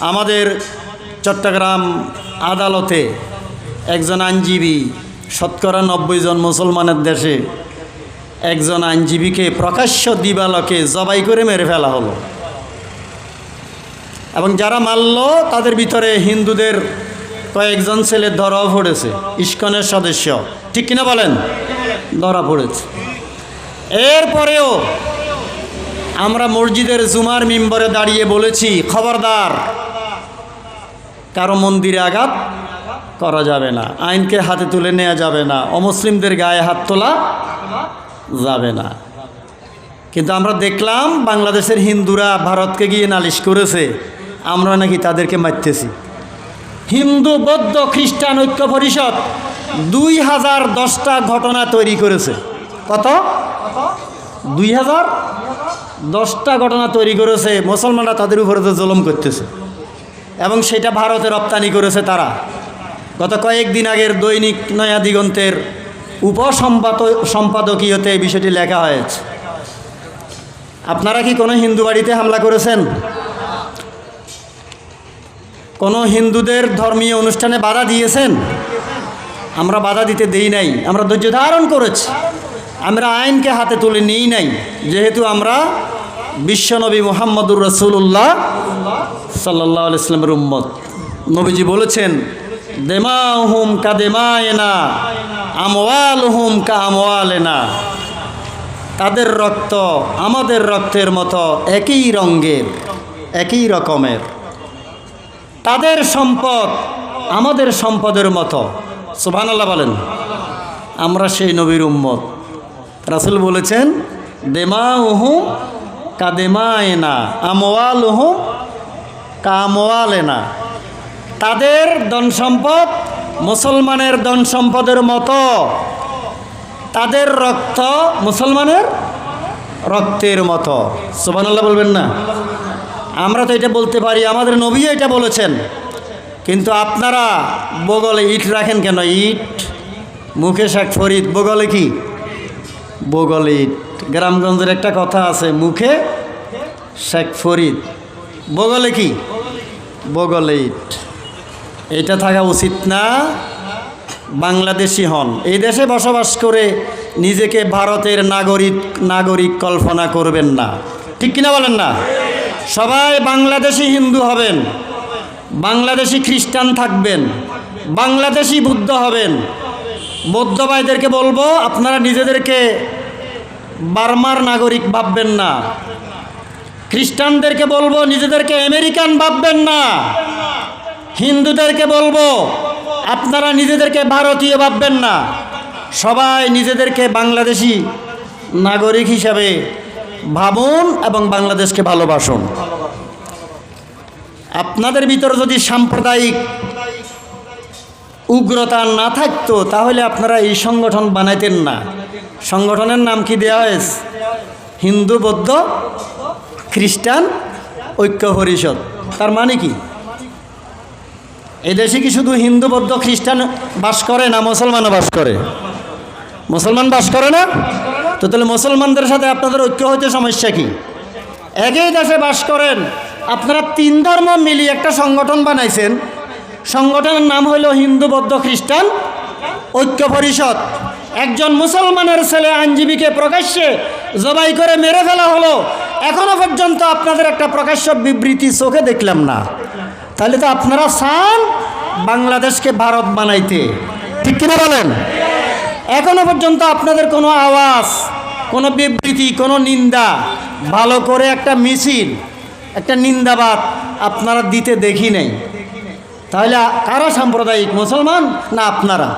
আমাদের চট্টগ্রাম আদালতে একজন আইনজীবী, শতকরা নব্বই জন মুসলমানের দেশে একজন আইনজীবীকে প্রকাশ্য দিবালকে জবাই করে মেরে ফেলা হলো। এবং যারা মারল, তাদের ভিতরে হিন্দুদের কয়েকজন ছেলে ধরাও পড়েছে, ইস্কনের সদস্য। ঠিক কিনা বলেন? ধরা পড়েছে। এরপরেও আমরা মসজিদের জুমার মিম্বরে দাঁড়িয়ে বলেছি, খবরদার, কারও মন্দিরে আঘাত করা যাবে না, আইনকে হাতে তুলে নেওয়া যাবে না, অমুসলিমদের গায়ে হাত তোলা যাবে না। কিন্তু আমরা দেখলাম বাংলাদেশের হিন্দুরা ভারতকে গিয়ে নালিশ করেছে, আমরা নাকি তাদেরকে মারতেছি। হিন্দু বৌদ্ধ খ্রিস্টান ঐক্য পরিষদ দুই হাজার দশটা ঘটনা তৈরি করেছে। কত? দুই হাজার? দশটা ঘটনা তৈরি করেছে, মুসলমানরা তাদের উপরে তো জুলুম করতেছে। এবং সেটা ভারতে রপ্তানি করেছে তারা। গত কয়েকদিন আগের দৈনিক নয়া দিগন্তের উপসম্পাদ সম্পাদকীয়তে এই বিষয়টি লেখা হয়েছে। আপনারা কি কোনো হিন্দু বাড়িতে হামলা করেছেন? কোনো হিন্দুদের ধর্মীয় অনুষ্ঠানে বাধা দিয়েছেন? আমরা বাধা দিতে দেই নাই, আমরা ধৈর্য ধারণ করেছি। আমরা আইনকে হাতে তুলে নিই নাই, যেহেতু আমরা বিশ্বনবী মোহাম্মদুর রসুল্লাহ সাল্লাহ ইসলামের উম্মত। নবীজি বলেছেন দেমা হুম কা দেমায়না আমওয়াল হুম কা আমওয়ালেনা তাদের রক্ত আমাদের রক্তের মতো একই রঙের, একই রকমের। তাদের সম্পদ আমাদের সম্পদের মতো। সুবহানাল্লাহ বলেন, আমরা সেই নবীর উম্মত। রাসুল বলেছেন দেমা উহু কাদেমায়না আমওয়াল উহু কামওয়ালেনা। তাদের ধন সম্পদ মুসলমানের ধন সম্পদের মতো। তাদের রক্ত মুসলমানের রক্তের মতো। সুবহানাল্লাহ বলবেন না? আমরা তো এটা বলতে পারি, আমাদের নবী এটা বলেছেন। কিন্তু আপনারা বগলে ইট রাখেন কেন? ইট, মুখে শাক ফরিদ, বগলে কি? বগলে ইট গ্রামগঞ্জের একটা কথা আছে, মুখে শেখ ফরিদ। বগলে কি? বগলে ইট এটা থাকা উচিত না, বাংলাদেশি হন। এই দেশে বসবাস করে নিজেকে ভারতের নাগরিক নাগরিক কল্পনা করবেন না। ঠিক কিনা বলেন না? সবাই বাংলাদেশি হিন্দু হবেন, বাংলাদেশি খ্রিস্টান থাকবেন, বাংলাদেশি বুদ্ধ হবেন। বৌদ্ধ ভাইদেরকে বলব, আপনারা নিজেদেরকে বার্মার নাগরিক ভাববেন না। খ্রিস্টানদেরকে বলব, নিজেদেরকে আমেরিকান ভাববেন না। হিন্দুদেরকে বলব, আপনারা নিজেদেরকে ভারতীয় ভাববেন না। সবাই নিজেদেরকে বাংলাদেশি নাগরিক হিসাবে ভাবুন এবং বাংলাদেশকে ভালোবাসুন। আপনাদের ভিতরে যদি সাম্প্রদায়িক উগ্রতা না থাকতো, তাহলে আপনারা এই সংগঠন বানাইতেন না। সংগঠনের নাম কি দেওয়া হয়েছে? হিন্দু, বৌদ্ধ, খ্রিস্টান, ঐক্য পরিষদ। তার মানে কি? এদেশে কি শুধু হিন্দু, বৌদ্ধ, খ্রিস্টান বাস করে না মুসলমানও বাস করে? মুসলমান বাস করে না? তো তাহলে মুসলমানদের সাথে আপনাদের ঐক্য হইতে সমস্যা কি? একই দেশে বাস করেন, আপনারা তিন ধর্ম মিলিয়ে একটা সংগঠন বানাইছেন সংগঠনের নাম হলো হিন্দু বৌদ্ধ খ্রিস্টান ঐক্য পরিষদ। একজন মুসলমানের ছেলে আইনজীবীকে প্রকাশ্যে জবাই করে মেরে ফেলা হলো। এখনও পর্যন্ত আপনাদের একটা প্রকাশ্য বিবৃতি চোখে দেখলাম না। তাহলে তো আপনারা চান বাংলাদেশকে ভারত বানাইতে। ঠিক কিনা বলেন? এখনও পর্যন্ত আপনাদের কোনো আওয়াজ, কোনো বিবৃতি, কোনো নিন্দা, ভালো করে একটা মিছিল, একটা নিন্দাবাদ আপনারা দিতে দেখি নেই। তাহলে কারা সাম্প্রদায়িক, মুসলমান না আপনারা?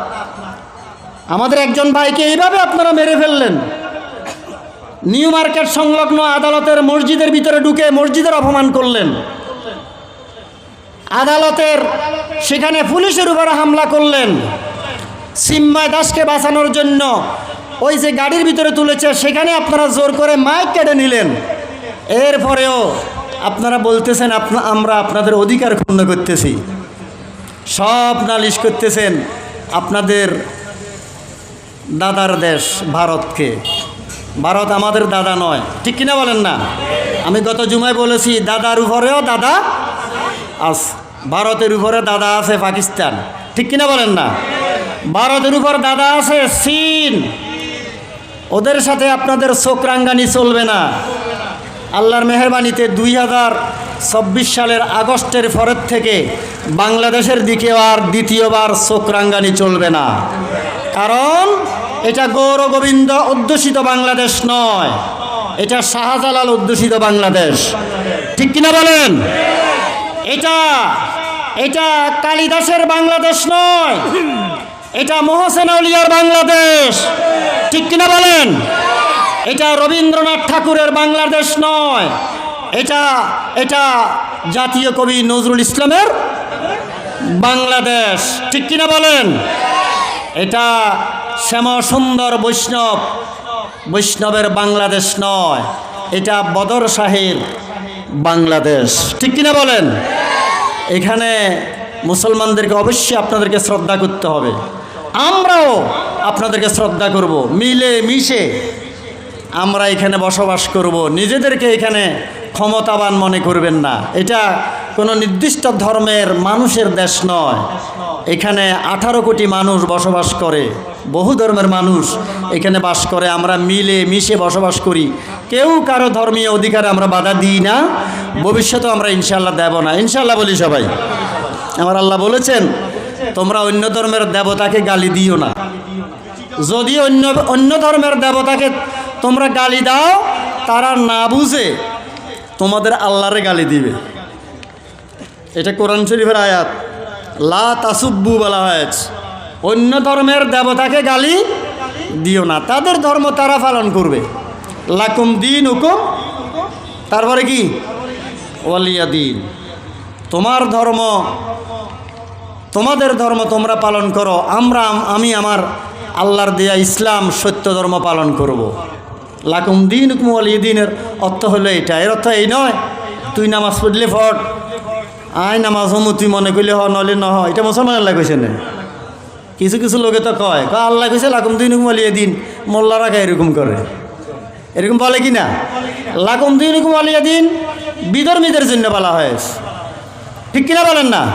আমাদের একজন ভাইকে এইভাবে আপনারা মেরে ফেললেন। নিউ মার্কেট সংলগ্ন আদালতের মসজিদের ভিতরে ঢুকে মসজিদের অপমান করলেন। আদালতের সেখানে পুলিশের উপরে হামলা করলেন। সিম্মা দাসকে বাঁচানোর জন্য ওই যে গাড়ির ভিতরে তুলেছে, সেখানে আপনারা জোর করে মাইক কেটে নিলেন। এরপরেও আপনারা বলতেছেন আমরা আপনাদের অধিকার ক্ষুণ্ণ করতেছি। সব নালিশ করতেছেন আপনাদের দাদার দেশ ভারতকে। ভারত আমাদের দাদা নয়। ঠিক কিনা বলেন না? আমি গত জুমায় বলেছি, দাদার উপরেও দাদা আস, ভারতের উপরে দাদা আছে পাকিস্তান। ঠিক কিনা বলেন না? ভারতের উপর দাদা আছে চীন। ওদের সাথে আপনাদের চোখ রাঙ্গানি চলবে না। আল্লাহর মেহরবানিতে দুই হাজার চব্বিশ সালের আগস্টের পরের থেকে বাংলাদেশের দিকে আর দ্বিতীয়বার চোখ রাঙ্গানি চলবে না। কারণ এটা গৌর গোবিন্দ অধ্যুষিত বাংলাদেশ নয়, এটা শাহজালাল অধ্যুষিত বাংলাদেশ। ঠিক কিনা বলেন? এটা এটা কালিদাসের বাংলাদেশ নয়, এটা মোহসেন আউলিয়ার বাংলাদেশ। ঠিক কিনা বলেন? এটা রবীন্দ্রনাথ ঠাকুরের বাংলাদেশ নয় এটা এটা জাতীয় কবি নজরুল ইসলামের বাংলাদেশ। ঠিক কিনা বলেন? এটা শ্যাম সুন্দর বৈষ্ণব। বৈষ্ণবের বাংলাদেশ নয়, এটা বদর শাহের বাংলাদেশ। ঠিক কিনা বলেন? এখানে মুসলমানদেরকে অবশ্যই আপনাদেরকে শ্রদ্ধা করতে হবে। আমরাও আপনাদেরকে শ্রদ্ধা করব, মিলে মিশে। আমরা এখানে বসবাস করব, নিজেদেরকে এখানে ক্ষমতাবান মনে করবেন না। এটা কোনো নির্দিষ্ট ধর্মের মানুষের দেশ নয়। এখানে আঠারো কোটি মানুষ বসবাস করে, বহু ধর্মের মানুষ এখানে বাস করে। আমরা মিলে মিশে বসবাস করি। কেউ কারও ধর্মীয় অধিকারে আমরা বাধা দিই না। ভবিষ্যতেও আমরা ইনশাল্লাহ দেব না। ইনশাল্লাহ বলি সবাই। আমার আল্লাহ বলেছেন, তোমরা অন্য ধর্মের দেবতাকে গালি দিও না। যদি অন্য অন্য ধর্মের দেবতাকে তোমরা গালি দাও, তারা না বুঝে তোমাদের আল্লাহরে গালি দিবে। এটা কোরআন শরীফের আয়াত। লা তাসুব্বু বলা হয়েছে। অন্য ধর্মের দেবতাকে গালি দিও না। তাদের ধর্ম তারা পালন করবে। লাকুম দিন হুকুম তারপরে কি? ওয়ালিয়া দিন। তোমার ধর্ম, তোমাদের ধর্ম তোমরা পালন করো। আমরা, আমি, আমার আল্লাহর দেয়া ইসলাম সত্য ধর্ম পালন করব। লাকুম দিন হুকুম আলী দিনের অর্থ হলো এটা। এর অর্থ এই নয়, তুই নামাজ পড়লে ফট আয় নামাজ হমু, তুই মনে করলে হ নলে নহ। এটা মুসলমান আল্লাহ কইছে না। কিছু কিছু লোকে তো কয় কয় আল্লাহ কইছে, লাকুম দিন হুকুম আলিয়া দিন। মোল্লারা খায় এরকম করে। এরকম বলে কি না? লাকুম দিন হুকুম আলিয়া দিন বিধর্মীদের জন্য বলা হয়েছে। ঠিক কিনা বলেন না?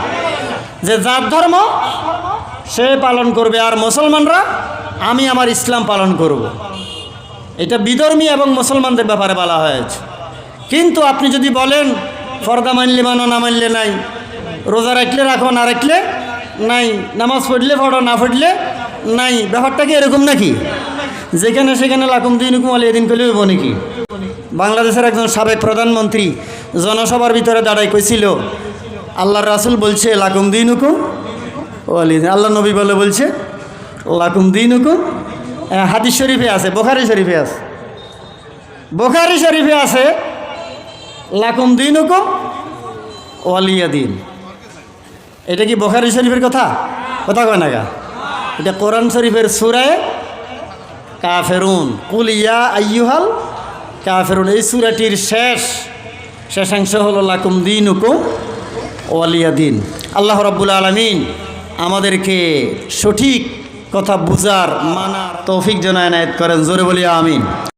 যে যার ধর্ম সে পালন করবে, আর মুসলমানরা, আমি আমার ইসলাম পালন করব। এটা বিধর্মী এবং মুসলমানদের ব্যাপারে বলা হয়েছে। কিন্তু আপনি যদি বলেন, ফর্দা মানলে মানো, না মানলে নাই, রোজা রাখলে রাখো, না রাখলে নাই, নামাজ পড়লে পড়ো, না পড়লে নাই, ব্যাপারটা কি এরকম নাকি? যেখানে সেখানে লাকুম দিন হুকুম আলী এদিন করলে হইব নাকি বাংলাদেশের একজন সাবেক প্রধানমন্ত্রী জনসভার ভিতরে দাঁড়াই কইছিল, আল্লাহর রাসুল বলছে, লাকুম দিন হুকুম আল্লাহ নবী বলে বলছে, লাকুম দিন হুকুম হাদিস শরীফে আছে, বোখারি শরীফে আছে। বোখারি শরীফে আছে, লাকুম দিন হুকুম ওয়ালিয়া দিন। এটা কি বোখারি শরীফের কথা? কথা কয় না গা? এটা কোরআন শরীফের সুরায় কাফেরুন। কুলিয়া আইয়ুহাল কাফেরুন। এই সুরাটির শেষ শেষাংশ হলো লাকুম দিন হুকুম ওয়ালিয়া দিন। আল্লাহ রব্বুল আলমিন আমাদেরকে সঠিক কথা বুঝার মানার তৌফিক জনায়নায়ত করেন। জোরে বলিয়া আমিন।